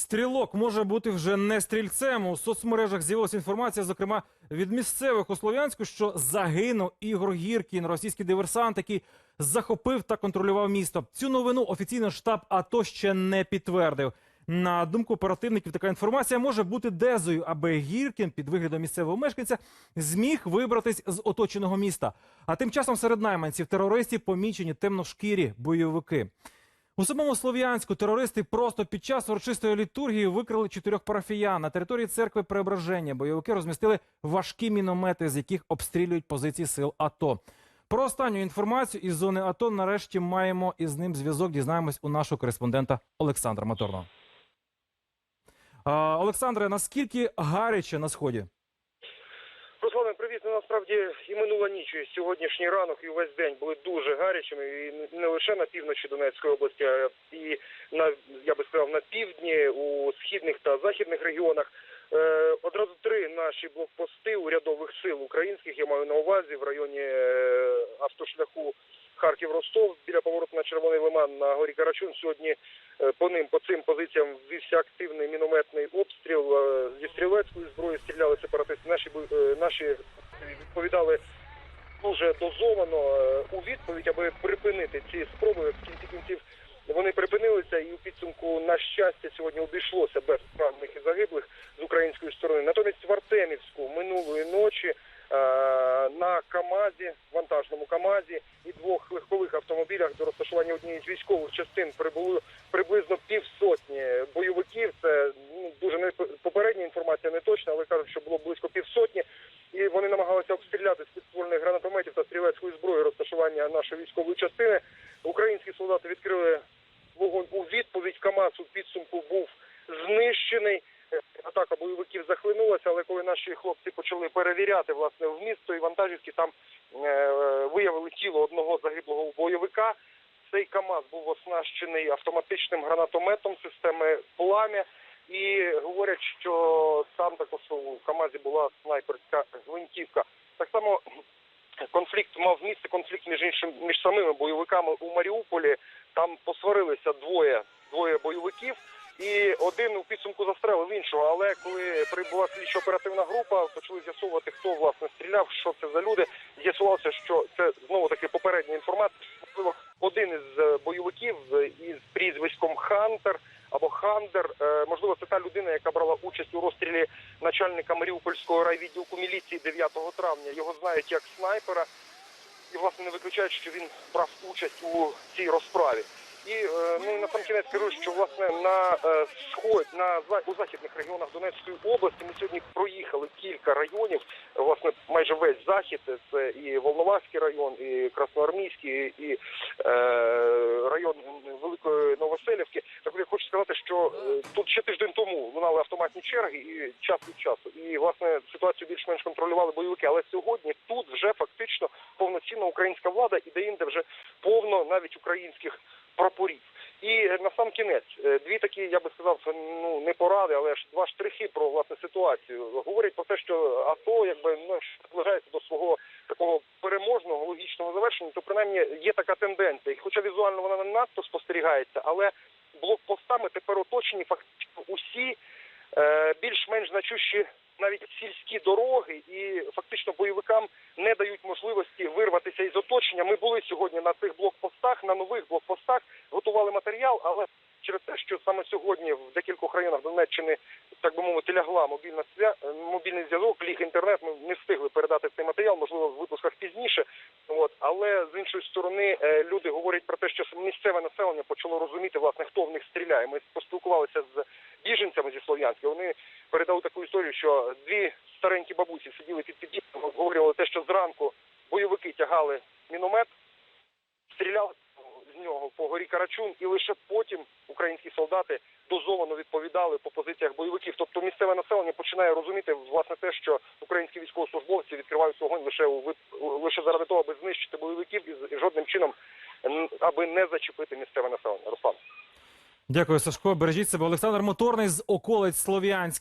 Стрілок може бути вже не стрільцем. У соцмережах з'явилася інформація, зокрема від місцевих у Слов'янську, що загинув Ігор Гіркін, російський диверсант, який захопив та контролював місто. Цю новину офіційно штаб АТО ще не підтвердив. На думку оперативників, така інформація може бути дезою, аби Гіркін під виглядом місцевого мешканця зміг вибратись з оточеного міста. А тим часом серед найманців терористів помічені темношкірі бойовики. У самому Слов'янську терористи просто під час урочистої літургії викрили чотирьох парафіян. На території церкви Преображення бойовики розмістили важкі міномети, з яких обстрілюють позиції сил АТО. Про останню інформацію із зони АТО нарешті маємо із ним зв'язок. Дізнаємось у нашого кореспондента Олександра Моторного. Олександре, наскільки гаряче на сході? Ну, насправді і минула ніч, і сьогоднішній ранок, і весь день були дуже гарячими. І не лише на півночі Донецької області, а і на я би сказав на півдні, у східних та західних регіонах. Е, одразу три наші блокпости урядових сил українських я маю на увазі в районі е, автошляху Харків-Ростов біля повороту на Червоний Лиман на горі Карачун. Сьогодні е, по ним по цим позиціям ввівся активний мінометний обстріл Е, зі стрілецької зброї. Стріляли сепаратисти. Наші е, наші відповідали дуже дозовано у відповідь, аби припинити ці спроби. В кінці кінців вони припинилися, і у підсумку, на щастя, сьогодні обійшлося без поранених і загиблих з української сторони. Натомість в Артемівську минулої ночі е, на КАМАЗі, вантажному КАМАЗі і двох легкових автомобілях до розташування однієї з військових частин прибуло приблизно півсотні бойовиків. Це ну, дуже не попередня інформація не точна, але кажуть, що було близько півсотні. І вони намагалися обстріляти з підствольних гранатометів та стрілецької зброї розташування нашої військової частини. Українські солдати відкрили вогонь у відповідь. КАМАЗ у підсумку був знищений. Атака бойовиків захлинулася, але коли наші хлопці почали перевіряти власне вміст тої вантажівки, там е, виявили тіло одного загиблого бойовика. Цей КАМАЗ був оснащений автоматичним гранатометом системи пламя. І говорять, що там також у КАМАЗі була снайперська гвинтівка. Так само конфлікт мав місце, конфлікт між іншим між самими бойовиками у Маріуполі. Там посварилися двоє двоє бойовиків, і один у підсумку застрелив іншого. Але коли прибула слідчо оперативна група, почали з'ясовувати, хто власне стріляв, що це за люди. З'ясувалося, що це знову таки попередня інформація. Можливо, один із е, бойовиків із прізвиськом Хантер або Хандер. Е, Можливо, це та людина, яка брала участь у розстрілі начальника Маріупольського райвідділку міліції 9 травня. Його знають як снайпера, і власне не виключають, що він брав участь у цій розправі. І е, ну і на сам кінець скажу, що власне на е, сход на у західних регіонах Донецької області ми сьогодні проїхали кілька районів. Власне, майже весь захід це і Волноваський район, і Красноармійський, і е, район Великої Новоселівки. Так я хочу сказати, що е, тут ще тиждень тому лунали автоматні черги і час від часу. І власне ситуацію більш-менш контролювали бойовики. Але сьогодні тут вже фактично повноцінна українська влада і де-інде вже повно навіть українських прапорів. І на сам кінець е, дві такі, я би сказав, ну не поради, але ж два штрихи про власне ситуацію. Говорять про те, що АТО якби ну наближається до свого такого переможного логічного завершення, то принаймні є така тенденція. І хоча візуально вона не надто спостерігається, але блокпостами тепер оточені фактично усі е, більш-менш значущі навіть сільські дороги, і фактично бойовикам не дають можливості вирватися із оточення. Ми були сьогодні на цих блокпостах, на нових блокпостах, готували матеріал, але через те, що саме сьогодні в декількох районах Донеччини, так би мовити, лягла мобільна свя... е, мобільний зв'язок, ліг інтернет. Ми не встигли передати цей матеріал, можливо, в випусках пізніше. От але з іншої сторони е, люди говорять про те, що місцеве населення почало розуміти власне, хто в них стріляє. Ми поспілкувалися з біженцями зі Слов'янська. Вони передали таку історію, що дві старенькі бабусі сиділи під під'їздом, обговорювали те, що зранку бойовики тягали міномет, стріляли з нього по горі Карачун, і лише потім українські солдати дозовано відповідали по позиціях бойовиків. Тобто місцеве населення починає розуміти власне те, що українські військовослужбовці відкривають вогонь лише у лише заради того, аби знищити бойовиків і жодним чином аби не зачепити місцеве населення. Руслан. Дякую, Сашко. Бережіть себе. Олександр Моторний з околиць Слов'янська.